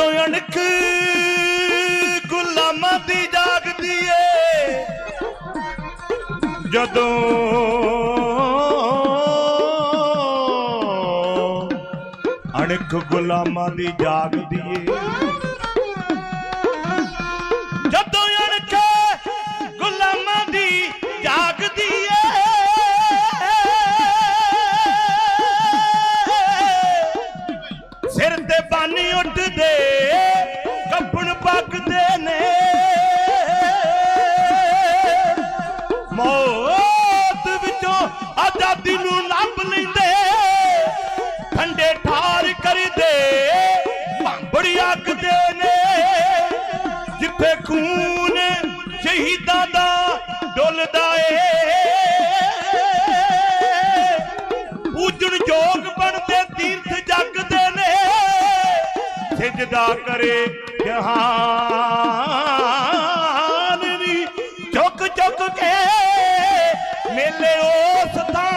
ਜਦੋਂ ਅਣਖ ਗੁਲਾਮਾਂ ਦੀ ਜਾਗਦੀ ਏ, ਜਦੋਂ ਅਣਖ ਗੁਲਾਮਾਂ ਦੀ ਜਾਗਦੀ ਏ, ਜਦੋਂ ਅਣਖ ਗੁਲਾਮਾਂ ਦੀ ਜਾਗਦੀ ਏ। ਸਿਰ ਤੇ ਬਾਨੀ ਉੱਡਦੇ ਉੱਥੇ ਖੂਨ ਸ਼ਹੀਦਾਂ ਦਾ ਡੁੱਲਦਾ ਏ। ਪੂਜਣ ਜੋਗ ਬਣਦੇ ਤੀਰਥ ਜਗਦੇ ਨੇ। ਸਿਜਦਾ ਕਰੇ ਜਹਾਨ ਵੀ। ਝੁਕ ਝੁਕ ਕੇ ਮੇਲੇ ਉਸ ਤਾਂ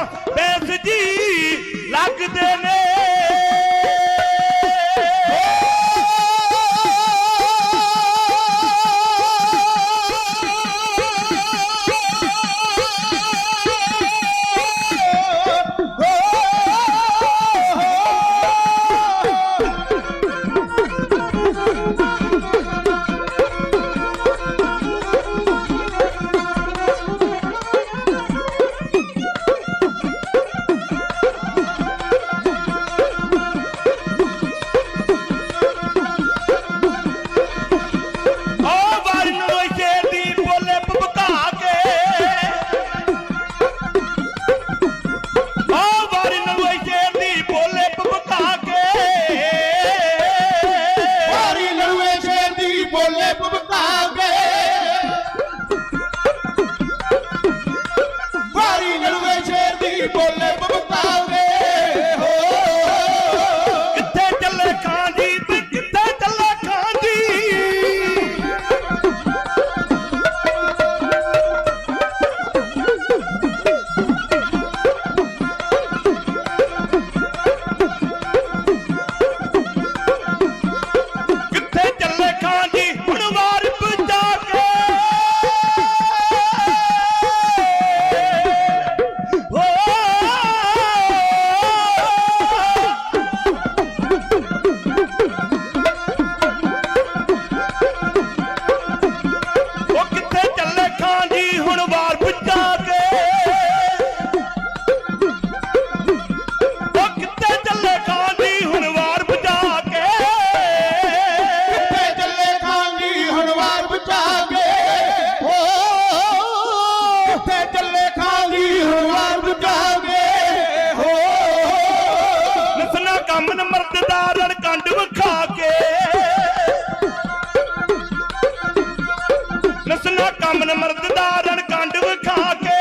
ਜਾਮਨ ਮਰਦ ਦਾ ਰਣਕੰਡ ਵਿਖਾ ਕੇ